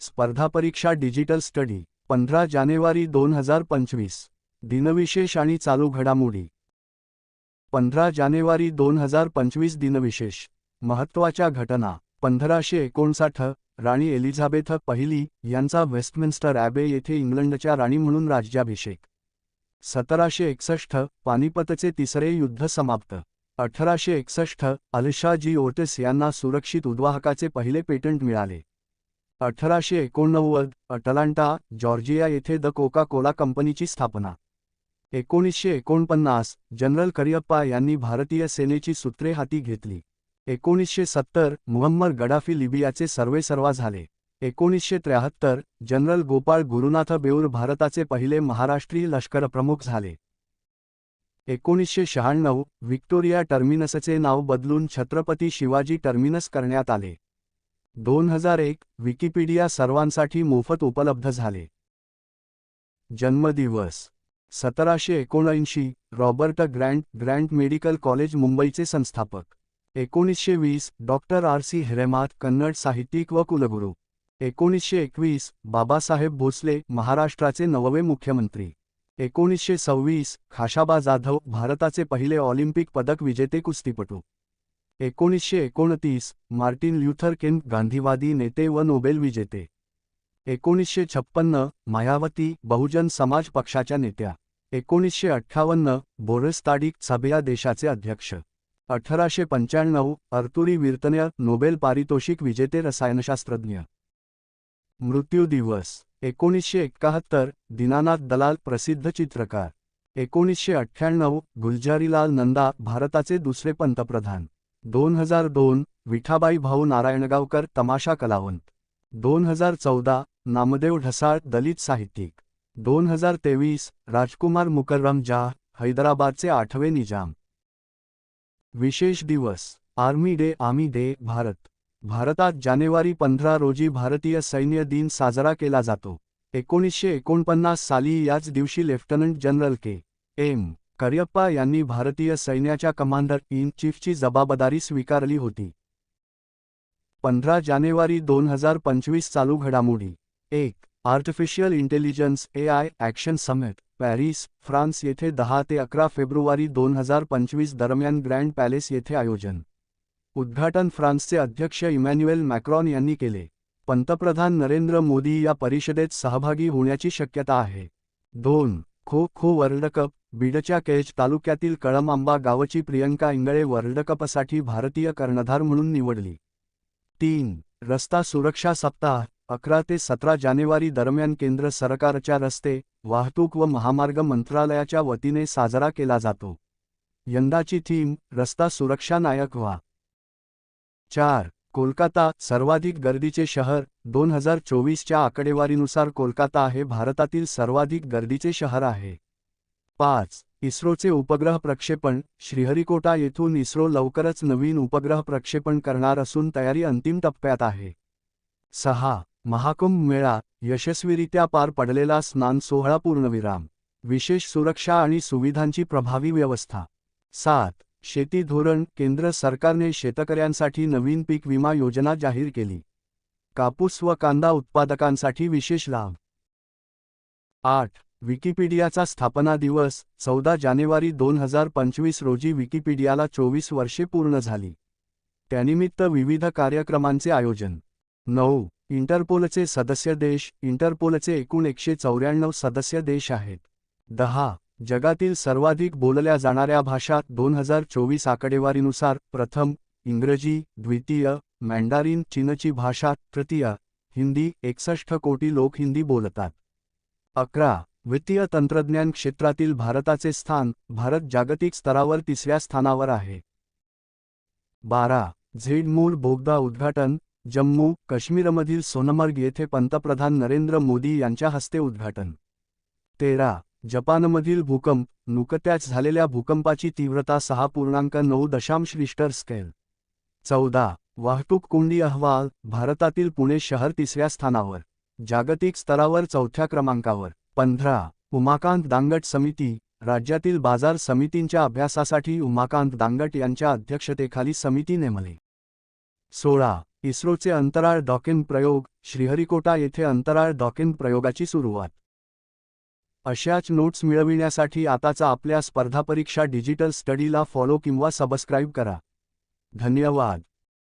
स्पर्धा परीक्षा digital study पंधरा जानेवारी दोन हजार पंचवीस. दिनविशेष आणि चालू घडामोडी. पंधरा जानेवारी दोन हजार पंचवीस दिनविशेष. महत्त्वाच्या घटना पंधराशे एकोणसाठ. राणी एलिझाबेथ पहिली यांचा वेस्टमिन्स्टर ॲबे येथे इंग्लंडच्या राणी म्हणून राज्याभिषेक. सतराशे एकसष्ट पानिपतचे तिसरे युद्ध समाप्त. अठराशे एकसष्ट अलशाजी ओटिस यांना सुरक्षित उद्वाहकाचे पहिले पेटंट मिळाले. अठराशे एकोणनव्वद अटलांटा जॉर्जिया येथे द कोका कोला कंपनीची स्थापना. एकोणीसशे एकोणपन्नास जनरल करियप्पा यांनी भारतीय सेनेची सूत्रे हाती घेतली. एकोणीसशे सत्तर मुहम्मद गडाफी लिबियाचे सर्वेसर्वा झाले. एकोणीसशे त्र्याहत्तर जनरल गोपाळ गुरुनाथ बेऊर भारताचे पहिले महाराष्ट्रीय लष्करप्रमुख झाले. एकोणीसशे शहाण्णव व्हिक्टोरिया टर्मिनसचे नाव बदलून छत्रपती शिवाजी टर्मिनस करण्यात आले. दोन हजार एक विकिपीडिया सर्वांसाठी मोफत उपलब्ध झाले. जन्मदिवस सतराशे एकोणऐंशी Robert Grant Grant medical college मुंबईचे संस्थापक. एकोणीसशे वीस doctor R. C. Hiremath Kannada साहित्यिक व कुलगुरू. एकोणीसशे एकवीस बाबासाहेब भोसले महाराष्ट्राचे नववे मुख्यमंत्री. एकोणीसशे सव्वीस खाशाबा जाधव भारताचे पहिले ऑलिम्पिक पदक विजेते कुस्तीपटू एकोणीसशे एकोणतीस मार्टिन ल्युथर किंग गांधीवादी नेते व नोबेल विजेते. एकोणीसशे छप्पन्न मायावती बहुजन समाज पक्षाच्या नेत्या. एकोणीसशे अठ्ठावन्न बोरेस्ताडिक ताडिक देशाचे अध्यक्ष. अठराशे पंच्याण्णव अर्तुरी विर्तन्य नोबेल पारितोषिक विजेते रसायनशास्त्रज्ञ. मृत्यू दिवस. एकोणीसशे एक्काहत्तर दीनानाथ दलाल प्रसिद्ध चित्रकार. एकोणीसशे अठ्ठ्याण्णव गुलजारीलाल नंदा भारताचे दुसरे पंतप्रधान. दोन हजार दोन विठाबाई भाऊ नारायणगावकर तमाशा कलावंत. दोन हजार चौदा नामदेव ढसाळ दलित साहित्यिक. दोन हजार तेवीस राजकुमार मुकर्रम जाह हैदराबादचे आठवे निजाम. विशेष दिवस army day army day Bharat. भारतात जानेवारी पंधरा रोजी भारतीय सैन्य दिन साजरा केला जातो. एकोणीसशे एकोणपन्नास साली याच दिवशी lieutenant general K. M. Cariappa यांनी भारतीय सैन्याच्या कमांडर इन चीफची जबाबदारी स्वीकारली होती. पंधरा जानेवारी दोन हजार पंचवीस चालू घडामोडी. एक artificial intelligence A I action summit Paris France येथे दहा ते अकरा फेब्रुवारी दोन हजार पंचवीस दरम्यान ग्रँड पॅलेस येथे आयोजन. उद्घाटन फ्रान्सचे अध्यक्ष इमॅन्युएल मॅक्रॉन यांनी केले. पंतप्रधान नरेंद्र मोदी या परिषदेत सहभागी होण्याची शक्यता आहे. दोन खो खो वर्ल्ड कप बीडच्या केज तालुक्यातील कळमांबा गावची प्रियंका इंगळे वर्ल्ड कपसाठी भारतीय कर्णधार म्हणून निवडली. तीन रस्ता सुरक्षा सप्ताह अकरा ते सतरा जानेवारी दरम्यान केंद्र सरकारच्या रस्ते वाहतूक व महामार्ग मंत्रालयाच्या वतीने साजरा केला जातो. यंदाची थीम रस्ता सुरक्षा नायक व्हा. चार कोलकाता सर्वाधिक गर्दीचे शहर दोन हजार चोवीसच्या आकडेवारीनुसार कोलकाता हे भारतातील सर्वाधिक गर्दीचे शहर आहे. पाच. इस्रोचे उपग्रह प्रक्षेपण. श्रीहरिकोटा येथून इस्रो लवकरच नवीन उपग्रह प्रक्षेपण करणार असून तयारी अंतिम टप्प्यात आहे. सहा. महाकुंभ मेळा. यशस्वीरित्या पार पडलेला स्नान सोहळा पूर्णविराम. विशेष सुरक्षा आणि सुविधांची प्रभावी व्यवस्था. सात. शेती धोरण. केंद्र सरकारने शेतकऱ्यांसाठी नवीन पीक विमा योजना जाहीर केली. कापूस व कांदा उत्पादकांसाठी विशेष लाभ. आठ. विकिपीडियाचा स्थापना दिवस चौदा जानेवारी दोन हजार पंचवीस रोजी विकिपीडियाला चोवीस वर्षे पूर्ण झाली. त्यानिमित्त विविध कार्यक्रमांचे आयोजन. नऊ इंटरपोलचे सदस्य देश इंटरपोलचे एकूण एकशे चौऱ्याण्णव सदस्य देश आहेत. दहा जगातील सर्वाधिक बोलल्या जाणाऱ्या भाषा दोन हजार चोवीस आकडेवारीनुसार प्रथम इंग्रजी द्वितीय मँडारिन चीनची भाषा तृतीय हिंदी एकसष्ट कोटी लोक हिंदी बोलतात. अकरा वित्तीय तंत्रज्ञान क्षेत्रातील भारताचे स्थान भारत जागतिक स्तरावर तिसऱ्या स्थानावर आहे. बारा. झेड मूळ बोगदा उद्घाटन जम्मू काश्मीरमधील सोनमर्ग येथे पंतप्रधान नरेंद्र मोदी यांच्या हस्ते उद्घाटन. तेरा. जपानमधील भूकंप नुकत्याच झालेल्या भूकंपाची तीव्रता सहा पूर्णांक नऊ दशांश रिस्टर स्केल. चौदा. वाहतूक कोंडी अहवाल भारतातील पुणे शहर तिसऱ्या स्थानावर जागतिक स्तरावर चौथ्या क्रमांकावर. पंधरा उमाकांत दांगट समिती राज्यातील बाजार समितींच्या अभ्यासासाठी उमाकांत दांगट यांच्या अध्यक्षतेखाली समिती नेमली. सोळा इस्रोचे अंतराळ डॉकिन प्रयोग श्रीहरिकोटा येथे अंतराळ डॉकिन प्रयोगाची सुरुवात. अशाच नोट्स मिळविण्यासाठी आताचा आपल्या स्पर्धा परीक्षा डिजिटल स्टडीला फॉलो किंवा सबस्क्राईब करा. धन्यवाद.